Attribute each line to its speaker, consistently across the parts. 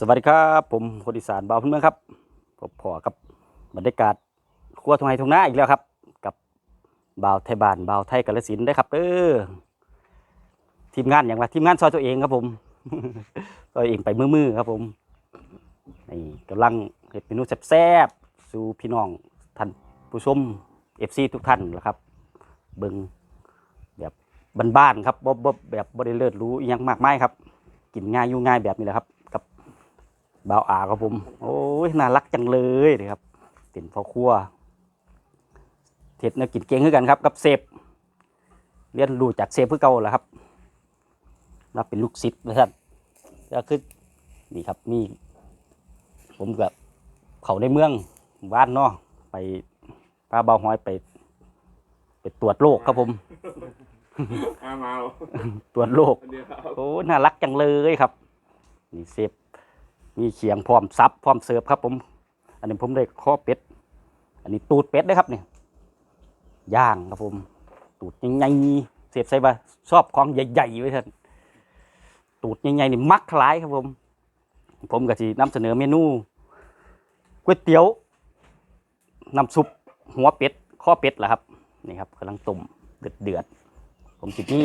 Speaker 1: สวัสดีครับ ผมคนอีสานบ่าวพื้นเมืองครับผมพอกับบรรยากาศครัวทงไฮทงนาอีกแล้วครับ กับบ่าวไทยบ้านบ่าวไทยกาลสินได้ครับเออทีมงานอย่างว่าทีมงานซอยตัวเองครับผมซอยเองไปมือๆครับผมนี่กำลังเห็ดเมนูแซ่บๆสู่พี่น้องท่านผู้ชมเอฟซีทุกท่านแหละครับ เบิงแบบบ้านๆครับบ่บ่แบบบ่ได้เลิศรู้ยังมากมายครับ กินง่ายอยู่ง่ายแบบนี้แหละครับ บบ่าวอาครับผม โอ้ยน่ารักจังเลยเลยครับเป็นพ่อครัวเห็ดเนื้อกินเก่งขึ้นกันครับ กับเซฟเรียนรู้จากเซฟเพื่อเก่าแหละครับรับเป็นลูกศิษย์นะท่านก็คือนี่ครับนี่ผมกับเขาในเมืองบ้านเนาะไปพาเบาหอยไป ไปตรวจโรคครับผม
Speaker 2: อามาเอา
Speaker 1: ตรวจโรค
Speaker 2: เดี๋ยวเอา
Speaker 1: โอ้น่ารักจังเลยครับ นี่เซฟ มีเขียงพร้อมซับพร้อมเสิร์ฟครับผม อันนี้ผมได้ข้อเป็ด อันนี้ตูดเป็ดด้วยครับเนี่ยย่างครับผม ตูดใหญ่ๆเสียบใส่บะชอบของใหญ่ๆไว้ท่านตูดใหญ่ๆนี่มักคล้ายครับผม ผมก็จะนำเสนอเมนูก๋วยเตี๋ยวน้ำซุปหัวเป็ดข้อเป็ดแหละครับนี่ครับกำลังต้มเดือดเดือดๆผมจินี่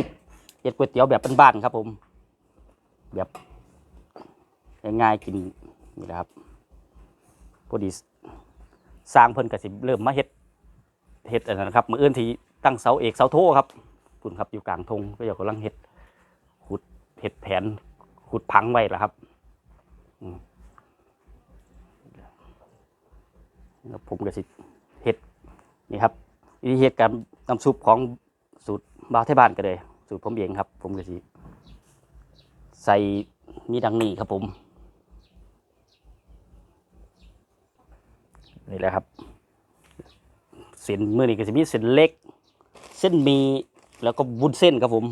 Speaker 1: เฮ็ดก๋วยเตี๋ยวแบบบ้านๆครับผมแบบ ง่ายๆกินนี่แหละครับพอดีสร้างเพิ่นก็สิเริ่มมาเฮ็ดเฮ็ดอันนั้นะครับมื้ออื่นที่ตั้งเสาเอกเสาโทครับปุ่นครับอยู่กลางทงก็อยู่กำลังเฮ็ดขุดเฮ็ดแผนขุดพังไว้แล้วครับอืมแล้วผมก็สิเฮ็ดนี่ครับวิธีเฮ็ดการน้ำซุปของสูตรบาวไทยบ้านก็เลย สูตรผมเองครับ ผมก็สิใส่มีดังนี้ครับผม นี่แหละครับ เส้นมือนี้ก็จะมีเส้นเล็ก เส้นหมีแล้วก็วุ้นเส้นครับผม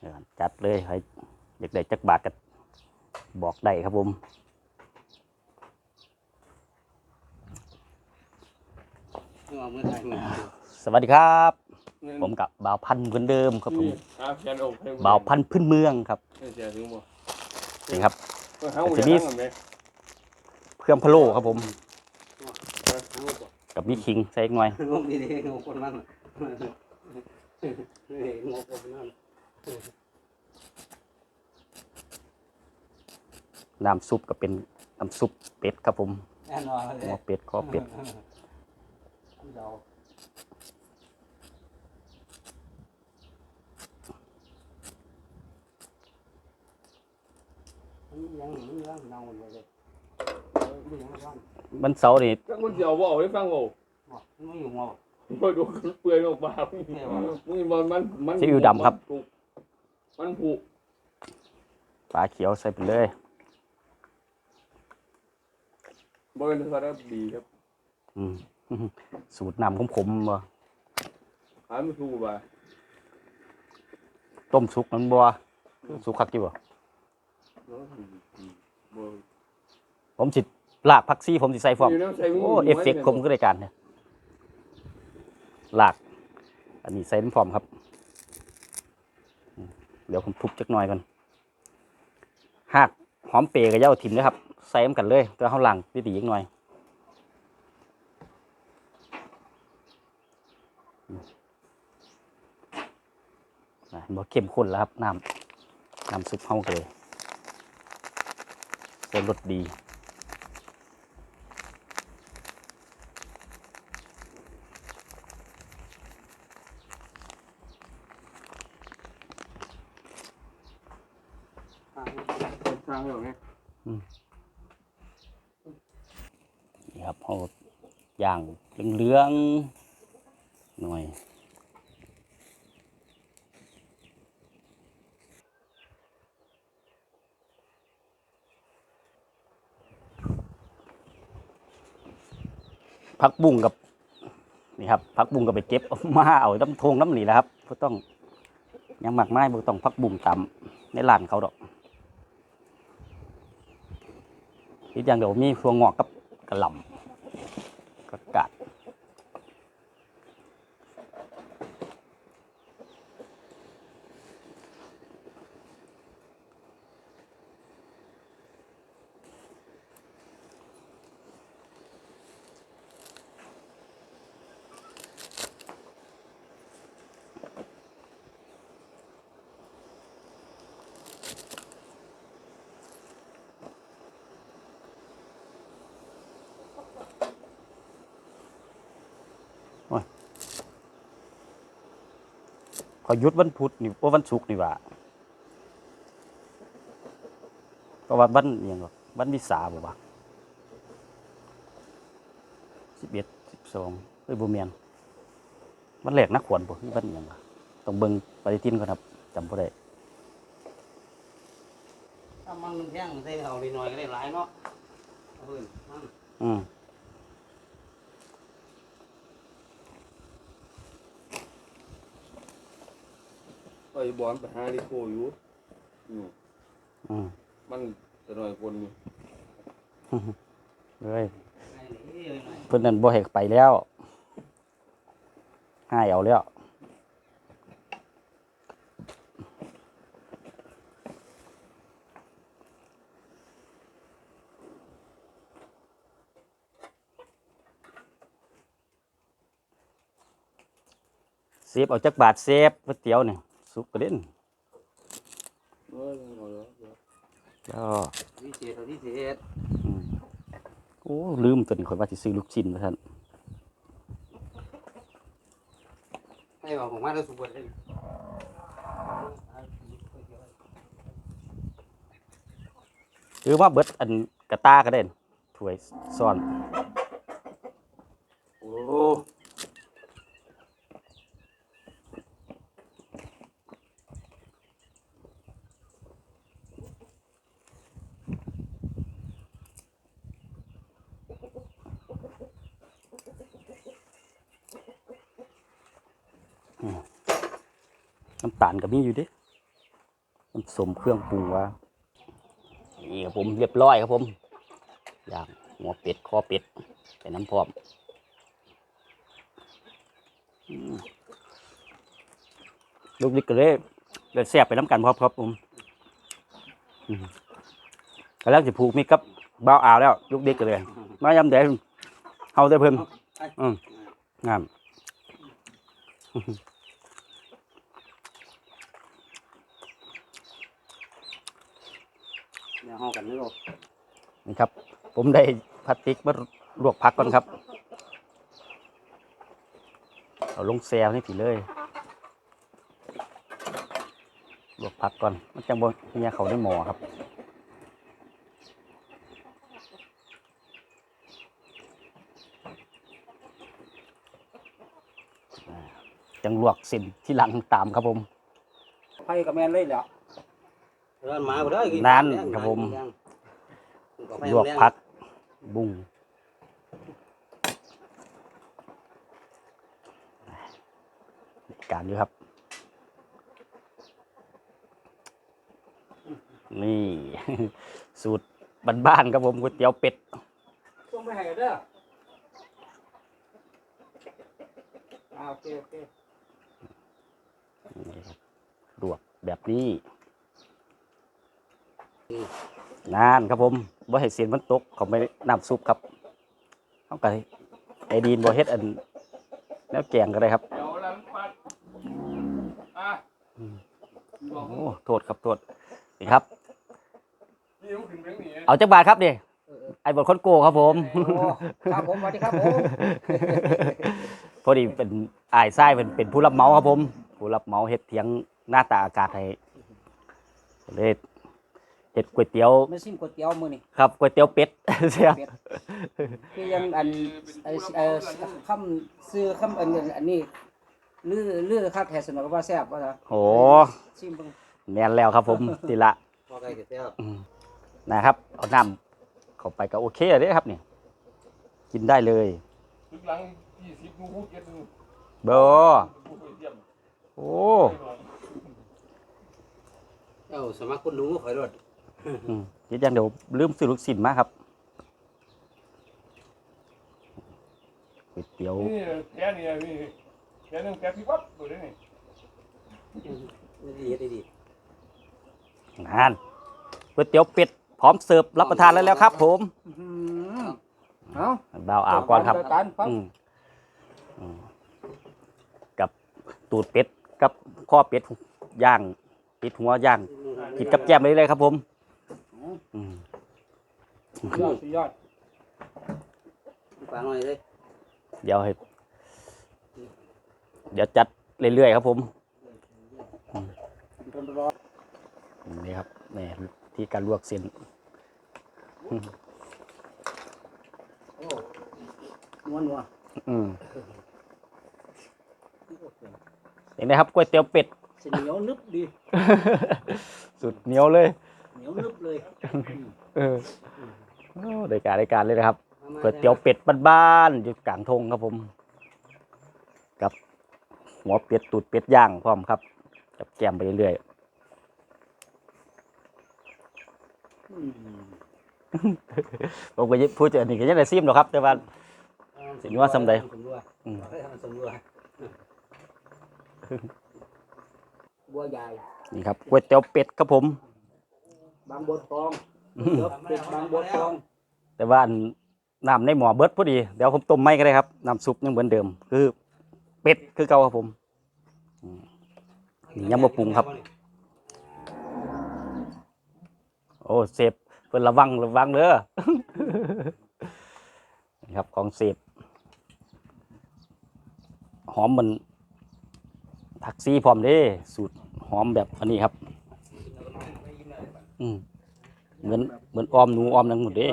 Speaker 1: เออจัดเลยใครอยากได้จักบาทก็บอกได้ครับผม
Speaker 3: เอามือไทยมือ
Speaker 1: สวัสดีครับ ผมกับบ่าวพันธุ์เหมือนเดิมครับผม
Speaker 2: อาเขียนอกให้
Speaker 1: บ่าวพันธุ์พื้นเมืองครับ
Speaker 2: ให้เสียถึงบ่
Speaker 1: นี่ครับ
Speaker 2: เออเฮาอย่าทำกันไหม
Speaker 1: เครื่องพะโล้ครับผม
Speaker 3: เอาบ่
Speaker 1: กับมีขิงใส่อีกหน่อย
Speaker 3: งบดีๆงบคนนั้นนี่งบคนนั้น
Speaker 1: น้ำซุปก็เป็นน้ำซุปเป็ดครับผม
Speaker 3: แน่นอนเล
Speaker 1: หัวยเป็ดคอเป็ด
Speaker 3: เดายังยังเน่าเลย มันยังร้อน
Speaker 1: มันเสาร์นี่
Speaker 2: จังคนสิเอาบ่เอาให้ฟังบ่
Speaker 3: ไม่อยู่งบ
Speaker 2: บ่ดูเปื่อยออกมามึงมันมันมัน
Speaker 1: ซีอิ๊วดำครับ
Speaker 2: มันผุ
Speaker 1: ปลาเขียวใส่ไปเลย
Speaker 2: บ่เป็นสารดีครับ
Speaker 1: อืมสูตรน้ำของผมบ่
Speaker 2: หาไม่ถูกบ่
Speaker 1: ต้มสุกมันบ่สุกคักกี่บ่
Speaker 2: บ่
Speaker 1: ผมสิ ลากผักซีผมสิใส่ฟอม
Speaker 2: อยู่น้ำใส่มื
Speaker 1: โอ้เอฟเฟกต์คมก็ได้การเนี่ยลาก อันนี้ใส่น้ำฟอมครับอืมเดี๋ยวผมทุบจักหน่อยก่อนหากหอมเปรย์กับเหย้าถิ่มนะครับ ใส่มกันเลยเพื่อเขาล้างดีๆอีกหน่อยอะบ่เข้มข้นแล้วครับ น้ำน้ำซุปเฮาก็เลยเป็นรสดี
Speaker 2: ทางแบบนี้
Speaker 1: นี่ครับเฮาย่างเหลื องหน่อยพักบุ้งกับนี่ครับพักบุ้งกับไปเก็บมาเอาน้ำทงน้ำนี่แหละครับก็ต้องยังหมักไม้บ่ต้องพักบุ้งตำในร้านเขาดอกอีกอย่างเดี๋ยวมีฟัวงอกกับกระหล่ำ ขอหยุดวันพุธนี่ว่าวันศุกร์นี่หว่าก็ว่าวันอหยังหรอวันวิสาบ่วะสิบเอ็ดสิบสองเอ้ยบ่แม่นวันแรกนักขวนบ่คือวันอหยังวะต้องเบิ่งปฏิทินก่อนครับจำบ่ได้
Speaker 3: ถ้ามันแห้งใส่เอาดีหน่อยก็ได้หลายเนาะเอาเพิ่นมั
Speaker 1: อืม
Speaker 2: ไอ้บอลไปหาลิโคอยู่อืม
Speaker 1: อืม
Speaker 2: มันจะหน่อยคนอยู่
Speaker 1: เอ้ย
Speaker 3: ไอ้นี่เอ้ยหน่อย
Speaker 1: เพิ่นนั่นบ่ให้ไปแล้วให้เอาแล้วเซฟเอาจักบาทเซฟก๋วยเตี๋ยวนี่ สุกกระเด็น
Speaker 2: เอ้ยเอาแล้วเอาแล้ว
Speaker 1: แล้ว
Speaker 3: พิเศษเอาพิเศษ
Speaker 1: อืมโอ้ลืมตัวนี้ข่อยว่าสิซื้อลูกชิ้นมาท่าน
Speaker 3: ให้เอาของมาแล้วสุกเบิดเลย
Speaker 1: หรือว่าเบิดอันกระตาก็ได้ถ้วยซ่อน
Speaker 2: โอ้
Speaker 1: น้ำตาลก็มีอยู่ดิน้ำสมเครื่องปรุงว่านี่ครับผมเรียบร้อยครับผมย่างหัวเป็ดคอเป็ดใส่น้ำพร้อมลูกดิกก็เลยเลยแซ่บไปน้ำกันพร้อมครับผมอืมก็แล้วจะผูกมีกับเบ้าอ่าวแล้วลูกดิกก็เลยมายำเดงเฮาได้เพิ่นอืมงาม
Speaker 3: เดี๋ยวเฮากันนึกออก
Speaker 1: นี่ครับ ผมได้พลาสติกมาลวกผักก่อนครับ เอาลงแซวนี่ผีเลยลวกผักก่อน มันจังบนเนี่ยเขาได้หมอครับจังลวกสินที่หลังตามครับผม
Speaker 3: ไผกับแม่นเลยแหล้ว เอิ้นมาบ่ได้กิ
Speaker 1: นั่นครับผม ลวกผัก บุ้งการอยู่ครับ นี่ สูตรบ้านๆครับผมก๋วยเตี๋ยวเป็ด
Speaker 3: ส่งไปให้เด้ออ่าโอเคโอเค
Speaker 1: นี่ครับลวกแบบนี้ นานครับผมบ่ให้เสียนมันตกเขาไม่น้ำซุปครับเอาไก่ไอดีนบ่เฮ็ดอันแล้วแกงก็ได้ครับ
Speaker 2: เดี๋ยวหลังปัดอะ
Speaker 1: โอ้โทษครับโทษนี่ครับ
Speaker 2: นี่มันขึ้นเรื่องนี้
Speaker 1: เอาจักบาทครับนี่ไอ้บทคนโกครับผม
Speaker 3: โอ้ครับผมสวัสดีครับผม
Speaker 1: พอดีเป็นอายไส้เป็นเป็นผู้รับเหมาครับผม ผู้รับเหมาเฮ็ดเถียงหน้าตาอากาศให้เลย เฮ็ดก๋วยเตี๋ยว
Speaker 3: ไม่ซิมก๋วยเตี๋ยวมื้อนี้
Speaker 1: ครับก๋วยเตี๋ยวเป็ดเสีย
Speaker 3: เป็ดคือยังอันไอ้เอ่อคำซื้อคำอันอันนี้ลือลือคักแท้สนอกว่าแซ่บว่าซะ
Speaker 1: โอ้
Speaker 3: ซิมเบิ่ง
Speaker 1: แม่นแล้วครับ ผมทีละ
Speaker 3: พอไกลแซ่บ
Speaker 1: อืมนะครับ เอาน้ำเข้าไปก็โอเคเลยเด้ครับนี่กินได้เลย
Speaker 2: ถึงหลังยี่สิบนูพูดเจ็ดนู
Speaker 1: เบอ
Speaker 2: พูดไปเยี่ยม
Speaker 1: โอ้
Speaker 3: เอ้าสมัครคนหนูข่อยรถ
Speaker 1: อืมเดี๋ยวยังเดี๋ยวลืมซื้อลูกชิ้นมาครับก๋วยเตี๋ยว
Speaker 2: นี่แค่นี้นี่แค่นึงแค่พี่ปั๊บดูดินี่
Speaker 3: ดีดีดี
Speaker 1: นานก๋วยเตี๋ยวเป็ดพร้อมเสิร์ฟรับประทานแล้วแล้วครับ ผม
Speaker 3: อื้อเอ้า
Speaker 1: บ่าวอ่าวก่อนครับ
Speaker 3: การปั๊บ
Speaker 1: อืมอืมกับตูดเป็ดกับข้อเป็ดย่างปิดหัวย่างกินกับแก้มเลยเลยครับผม อืม
Speaker 3: ยอดสุดยอดฟังหน่อยเลย
Speaker 1: เดี๋ยวให้เดี๋ยวจัดเรื่อยๆครับผมนี่ครับนี่ที่การลวกเส้น
Speaker 3: ๆโอ้นัวนัว
Speaker 1: อืมเห็นไหมครับก๋วยเตี๋ยวเป็ด
Speaker 3: เส้นเหนียวนึบดี
Speaker 1: สุดเหนียวเลย
Speaker 3: เหนียวนึบเลย
Speaker 1: เออโอ้ได้การได้การเลยนะครับ
Speaker 3: อามา
Speaker 1: ก๋วยเตี๋ยวเป็ดบ้านๆอยู่กลางทงครับผม กับหัวเป็ดตูดเป็ดย่างพร้อมครับ กับแกมไปเรื่อย
Speaker 3: อืม
Speaker 1: ๆผมก็ยังพูดจะอันนี้ก็ยังได้ซิมหรอกครับ แต่ว่าสิว่าสำใด
Speaker 3: สำรัว
Speaker 1: อืม
Speaker 3: ให้มันสำรัวบัวใหญ่
Speaker 1: นี่ครับก๋วยเตี๋ยวเป็ดครับผม
Speaker 3: บางบัวทองเดี๋ยวเป็ดบางบัวทอง
Speaker 1: แต่ว่าอันน้ำในหม้อเบิดพอดีเดี๋ยวผมต้มไม่ก็ได้ครับน้ำซุปยังเหมือนเดิม คือเป็ดคือเก่าครับผมอืมนี่ยังบ่ปรุงครับ โอ้เสพเพิ่นระวังระวังเด้อนี่ครับของเสพหอมมันผักซีพร้อมเด้สูตรหอมแบบอันนี้ครับ อืมเหมือนเหมือนออมหนูออมนังหมดเด้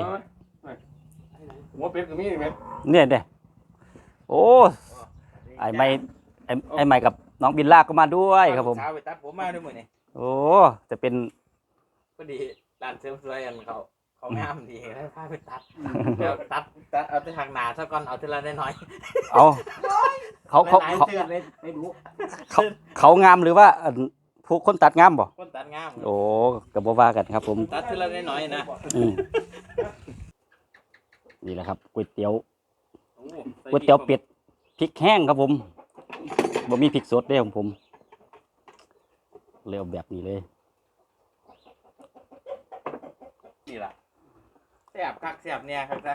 Speaker 2: หัวเป็ดก็มีไหม
Speaker 1: เนี่ยเนี่ยโอ้ไอ้ไม่ไอ้ไอ้ไม่กับน้องบิลล่ากก็มาด้วยครับผม
Speaker 4: เช้าไปตัดผมมาด้วยมือนี่
Speaker 1: โอ้จะเป็น
Speaker 4: พอดีร้านเสริมสวยอันเขาเขางามดีให้พาไปตัดเดี๋ยวตัดตัดเอาที่ทางหนาซะก่อนเอาที่ละน้อย
Speaker 1: เอาเขาเขาเขา
Speaker 4: เขา
Speaker 1: งามหรือว่า ผู้คนตัดงามบ่
Speaker 4: คนตัดงาม
Speaker 1: โอ้กับบ่ว่ากันครับ ผม
Speaker 4: ตัดทีละน้อยๆนะ
Speaker 1: อืมนี่แหละครับก๋วยเตี๋ยว
Speaker 4: โอ้ใส่
Speaker 1: ก๋วยเตี๋ยวเป็ดพริกแห้งครับผมบ่มีพริกสดเด้ของผมเลยเอาแบบนี้เลย
Speaker 4: นี่ล่ะแซ่บคักแซ่บเนี่ยครับนะ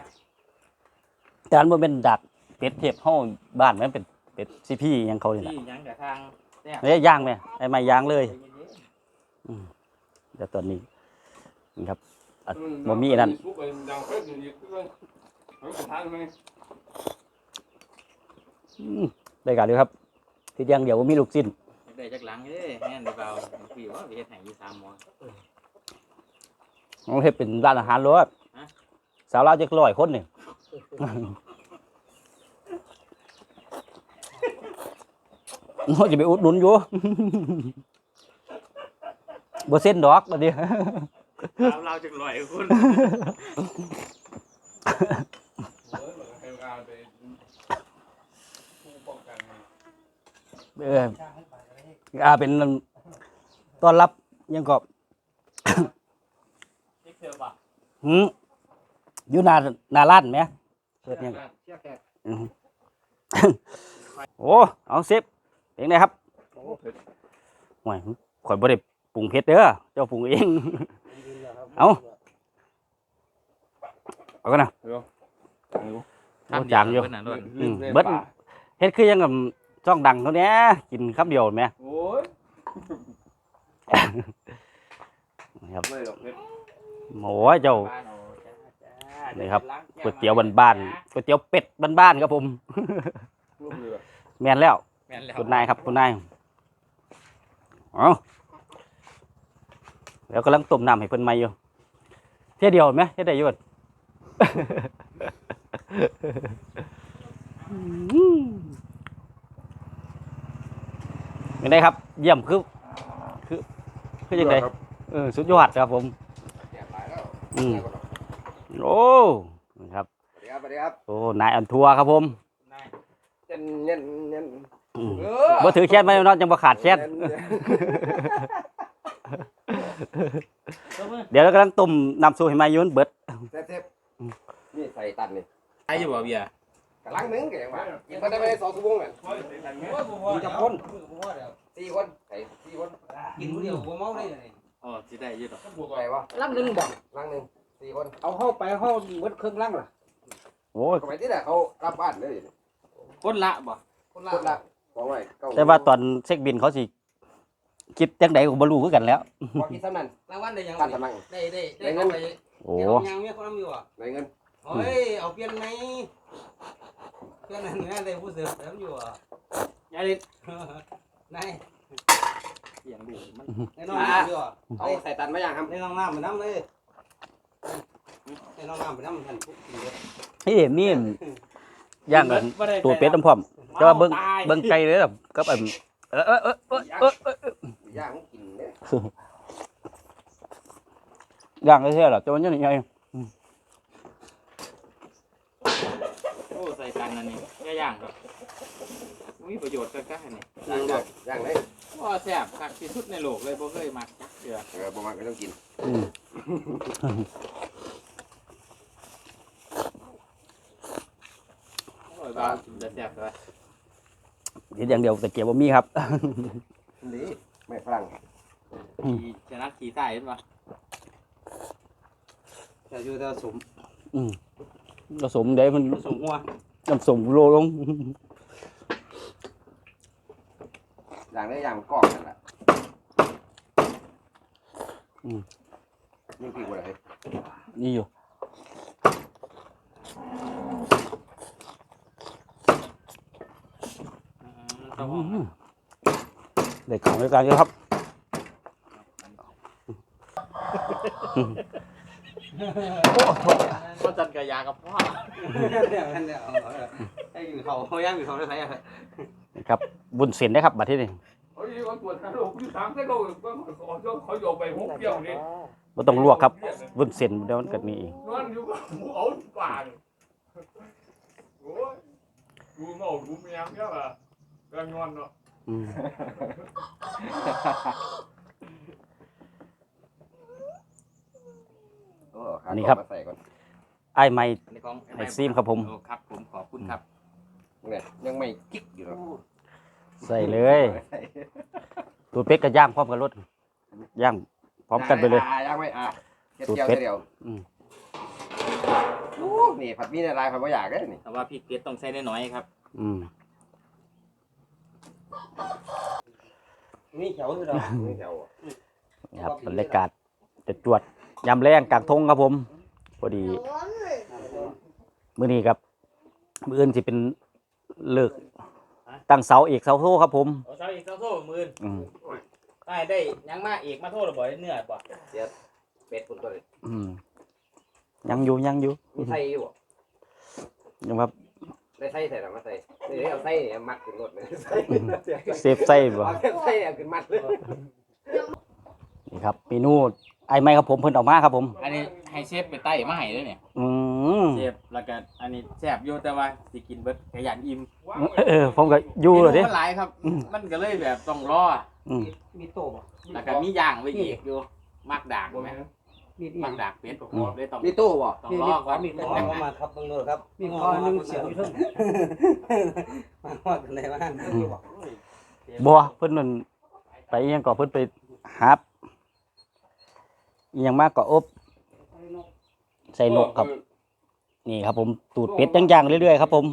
Speaker 1: แต่อันบ่เป็นดักเป็ดเทพเฮาบ้านมันเป็นเป็ดซีพีหยังเขานี่แหละ
Speaker 4: ที่หยังกับทางแซ่บ
Speaker 1: เอ้ยย่างไหมไอ้ไม่ย่างเลย
Speaker 4: ใจเย็น
Speaker 1: เดี๋ยวตอนนี้นี่ครับอะบ่มีอันนั้น
Speaker 2: ซุปไอ้ดังเป็ดอยู่นี่คือว่าเอาไปทานไหม
Speaker 1: อืมได้การเลยครับ ที่เดียงเดี๋ยวบ่มีลูกสิ้น
Speaker 4: ๆได้จากหลังเด้แม่นได้เบาพี่ว่าไปเฮ็ดให้อยู่สามหมอ
Speaker 1: เราเฮ็ดเป็นร้านอาหารรถ
Speaker 4: ฮะ
Speaker 1: สาวลาวจักร้อยคนนี่ เราจะไปอุดหนุนอยู่บ่เส้นดอกบัดนี้
Speaker 4: เราเราจังลอยคุณ
Speaker 2: เออให้งานไปผู้ป้องกันไง
Speaker 1: เอออาเป็นต้อนรับยังก็
Speaker 4: นี่คือบ่
Speaker 1: หืมอยู่หน้าหน้าร้านไหมเกิดยัง
Speaker 3: เชี่ยแขก
Speaker 1: อืมโอ้ เอาเซฟ เองไงครับ
Speaker 2: โอ้เผ็ด
Speaker 1: ห่วยข่อยบ่ได้ปรุงเผ็ดเด้อเจ้าปรุงเอง เอา เอากันนะ โอ้จางอยู่
Speaker 4: เพิ่นน่ะด้วย
Speaker 1: อืมเบิดเฮ็ดคือยังกับช่องดังเขาเนี้ยกินคำเดียวแหม
Speaker 2: โอ้ย
Speaker 1: ครับ
Speaker 2: ไม่หรอกเผ็ด
Speaker 1: โอ้ยเจ้า
Speaker 4: บ้านเอาจ้าจ้า
Speaker 1: นี่ครับ
Speaker 4: ล้างแก้
Speaker 1: ก๋วยเตี๋ยวบ้านๆก๋วยเตี๋ยวเป็ดบ้านๆครับผม
Speaker 2: ลูกเรือ
Speaker 1: แม่นแล้ว
Speaker 4: แม่นแล้ว
Speaker 1: คุณนายครับคุณนายเอาแล้วกำลังต้มน้ำให้เพิ่นใหม่อยู่เที่ยเดียวไหมเที่ยได้อยู่บ่ยังไงครับ เยี่ยมคือ คือคือยังไง
Speaker 2: ครับ
Speaker 1: เออสุดยอดครับผม
Speaker 2: แก่หลายแล้ว
Speaker 1: อืมโอ้นะครับ
Speaker 2: สวัสดีครับสวัสดีครับ
Speaker 1: โอ้นายอันทัวร์ครับผม
Speaker 4: นาย
Speaker 2: เย็นเย็นเย็น
Speaker 1: อืม
Speaker 2: เออ
Speaker 1: บ่ถือแค่นไว้เนาะจังบ่ขาดแค่นเดี๋ยวเรากำลังต้มน้ำซุปให้มาอยุ่นเบิด
Speaker 2: เซ็บนี่ใส่ตันนี่
Speaker 4: ไอ้อยู่บ่เบียร์
Speaker 2: กำลังนึงแกว่ากินมาได้ไม่ได้สองชั่วโมงอะ
Speaker 3: มีจะคน
Speaker 2: สี่คนใส่สี่คน
Speaker 3: กินคนเดียวบ่เมาได้เลย
Speaker 4: อ๋อสิได้อยู่ดอก
Speaker 2: ใส่วะ
Speaker 3: ลังหนึงบ่
Speaker 2: ลังหนึ่งสี่คน
Speaker 3: เอาเข้าไปเข้าเบิดเครื่องลังล่ะ
Speaker 1: โอ้ย
Speaker 2: สมัยที่ไหนเขารับบ้านเลย
Speaker 4: คนละบ่
Speaker 2: คนละละส องร้อยเก้า
Speaker 1: แต่ว่าตอนเช็คบินเขาสิคิดจังไดก็บ่รู้คือกันแล้ว
Speaker 2: พอกินซ้ำนั่น
Speaker 3: รางวัลได้ยัง
Speaker 2: บ้านสมัง
Speaker 3: ได้ได้
Speaker 2: ได้เงิน
Speaker 3: ไป
Speaker 1: โอ้
Speaker 3: เดี๋ยวยังมีคนนำอยู่อะ
Speaker 2: ไหนเงิน
Speaker 3: เฮ้ยเอาเปลี่ยนไหมเปลี่ยนนั่นแม่ได้ผู้เสือเสริมอยู่อะ
Speaker 4: ยายลิศ
Speaker 3: นาย
Speaker 4: เสียงดูมัน
Speaker 5: ในน้องน้ำดีกว่า
Speaker 3: เอาใส่ตันมาอย่างครับ
Speaker 5: ในน้องน้ำไปน้ำเลยในน้องน้ำไปน้ำท่านผู้กินเลย
Speaker 1: นี่มีย่างกันตัวเป็ดน้ำพร้อม แต่ว่าเบิ่งเบิ่งไกลเลยแบบกับอันเออเออเออเออเออเออเออย่าง
Speaker 3: กินเนี่ย
Speaker 1: ย่างก็แค่หรอแต่ว่ายังไง
Speaker 4: โอ้ใส่กันอันนี้ย่าย่างครับมีประโยชน์กันก็อันนี้
Speaker 3: ย่างเลยย่างเลย
Speaker 4: ว่าแซ่บคักที่สุดในโลกเลยบ่เคยมักจักเดือ
Speaker 3: เออประมาณก็ต้องกิน
Speaker 1: อ
Speaker 4: ยบ้ากินแซ่บเลย
Speaker 1: เดี๋ยวอย่างเดียวแต่เก็บว่มีครับ
Speaker 3: นี่ไม่ฝรั่ง
Speaker 4: ขี่ชนะขี่ใต้เห็นปะ
Speaker 5: แต่อยู่แต่สม
Speaker 1: อืมผสมได้มัน
Speaker 5: สมหัว
Speaker 1: น้ำสมโลลงอ
Speaker 3: ย่างได้อย่างกรอบนั่นแหละนี่คืออะไร
Speaker 1: นี่อยู่
Speaker 4: อืมมันต้อง
Speaker 1: อืมได้ของด้วยกันเยอะครับ
Speaker 4: ก็จันกระยากับพ่อ
Speaker 5: เนี่ยนั่นเนี่ยไอ้เขาเขาย่างอยู่เขาได้ไหม
Speaker 1: ครับ บุญเส้นได้ครับบัดที่นี่
Speaker 2: เฮ้ยเขาตรวจนะลูกที่สามเส้นโลกก็เขาเขาโยกไปหกเกี่ยวนี่
Speaker 1: บ่ต้องลวกครับ บุญเส้นเดี๋ยวมันก็มีอีก
Speaker 2: นอนอยู่กับหมูเอาป่า นโอ้ยดูเมาดูเมียเนี่ยว่ะกันงอนเนาะ
Speaker 1: อืม
Speaker 3: มาใส่ก่อน
Speaker 1: ไอ้ายไม่
Speaker 4: อันนี้ของ
Speaker 1: ไอซีมครับผม
Speaker 4: โอ้ครับผมขอบคุณครับ
Speaker 3: เนี่ยยังไม่กิ๊กอยู่หรอก
Speaker 1: ใส่เลยตัวเป็ดกับย่างพร้อมกันรถย่างพร้อมกันไปเลย
Speaker 3: ย่างไม่อะเก็บ
Speaker 1: สูตร
Speaker 3: เกี่ยว
Speaker 1: เป็ด
Speaker 3: เดียว
Speaker 1: อืม
Speaker 3: โอ้นี่ผัดมีในลายผัดว่าอยากได้นี่
Speaker 4: แต่ว่าพริกเผ็ดต้องใส่น้อยๆครับ
Speaker 1: อืม
Speaker 5: นี่เขียวคือเรา
Speaker 3: ไม่เดียวอะ
Speaker 1: นี่ครับบรรยากาศจะจวดยำแรงกลางทงครับผม พอดีมื้อนี้ครับมื้ออื่นสิเป็นเลิกตั้งเสาเอกเสาโทครับผม
Speaker 4: เอาเช้าอีกเช้าโซ่หมื่น
Speaker 1: อืม
Speaker 4: ได้ได้ยังมาอีกมาโทษระบ่อยเนื้อบ่
Speaker 3: เป็ดคนตัวนี้
Speaker 1: อืมยังอยู่ยังอยู่
Speaker 3: มีไส้อยู่อะ
Speaker 1: ยังว่า
Speaker 3: ได้ไส้ใส่หรือไม่ใส่นี่เอาไส้เนี่ยมัดขึ้นรถเลยไส้
Speaker 1: เซฟไส้บ่
Speaker 3: เอาไส้เนี่ยขึ้นมัดเลย
Speaker 1: นี่ครับเมนูไอ้ไม้ครับผมเพิ่นออกมาครับผม
Speaker 4: อันนี้ให้เชฟไปใต้มาให้ด้วยเนี่ย
Speaker 1: อืม
Speaker 4: เชฟแล้วก็อันนี้แซ่บอยู่แต่ว่าสิกินเบิดขยันอิ่ม
Speaker 1: เออผมก็อยู่เลยเด้
Speaker 4: มันหลายครับ
Speaker 1: อืม
Speaker 4: มันก็เลยแบบต้องรอ
Speaker 1: อืม
Speaker 5: มีโต๊ะ
Speaker 4: แล้วก็มีย่างไว้อีกอยู่มักดากไหม
Speaker 5: มีอี
Speaker 4: มั
Speaker 5: ก
Speaker 4: กดากเป็ดเลยต้อง
Speaker 3: มีตู้บ่
Speaker 4: ต้อง
Speaker 5: มี
Speaker 4: ร
Speaker 5: มี
Speaker 4: อ
Speaker 5: ข
Speaker 4: ก่
Speaker 5: อ
Speaker 4: อน
Speaker 5: มีของมาครับตรงนู้นครับมีคอนึงเสียงอยู่ทั้งมาว่ากันเลยว่า
Speaker 1: บ่เพิ่นนั่นไปอิหยังก็เพิ่นไปหาอิหยังมากก็อบใส่นกครับ นี่ครับผมตูดเป็ดย่างๆเรื่อยๆครับ ผม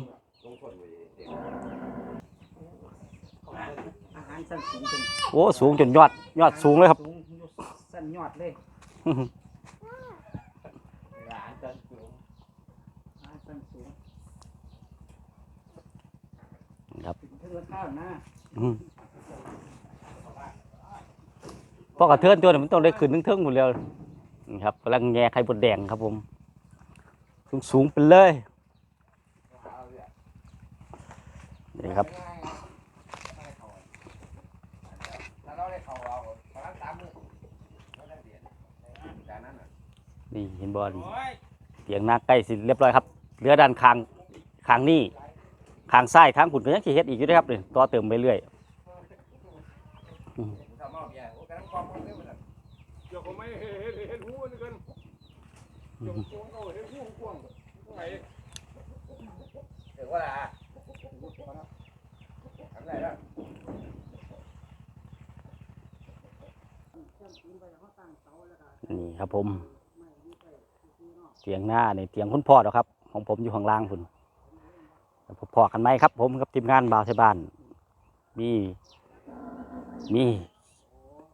Speaker 3: อาหารสั้นสูงจน
Speaker 1: โอ้สูงจนยอด ยอดสูงเลยครับ
Speaker 3: สูงสั้นยอดเลยอาหารสั้นสูง
Speaker 1: ครับ
Speaker 3: ถึงเท่าข้าวนะ
Speaker 1: อืมพอกระเทือนตัวเนี่ยมันต้องได้ขึ้นทึ่งๆหมดแล้วนี่ครับกำลังแง่ไข่บดแดงครับผม สูงสูงๆไปเลยนี่ครับ
Speaker 3: แล้วเราได้เข้าเอาประมาณสามมื้อแล้วได้เดือนจากนั้นน่ะ
Speaker 1: นี่เห็นบอลเตียงหน้าใกล้สิเรียบร้อยครับเหลือด้านข้างข้างนี้ ทางซ้ายทางขุนก็ยังขี้เฮ็ดอีกอยู่นะครับเนี่ต่อเติมไปเรื่อย
Speaker 3: นี่
Speaker 1: ครับผม เตียงหน้าเนี่เตียงคุณพ่อหรอครับ ของผมอยู่ข้างล่างคุณ พอกันไหมครับ ผมกับทีมงานบาวไทยบ้าน มีมี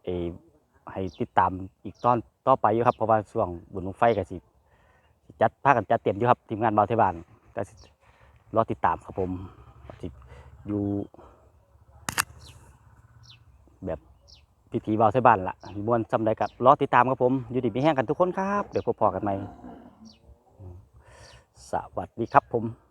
Speaker 1: เอให้ติดตามอีกตอนต่อไปอยู่ครับเพราะว่าช่วงบุญบั้งไฟกับสิจัดพากันจัดเตรียมอยู่ครับทีมงานบาวไทยบ้านก็รอติดตามครับผมสิอยู่แบบพิธีบาวไทยบ้านละมวนจำได้กับรอติดตามครับผมอยู่ดีมีแห้งกันทุกคนครับ เดี๋ยวพบพอกันใหม่สวัสดีครับผม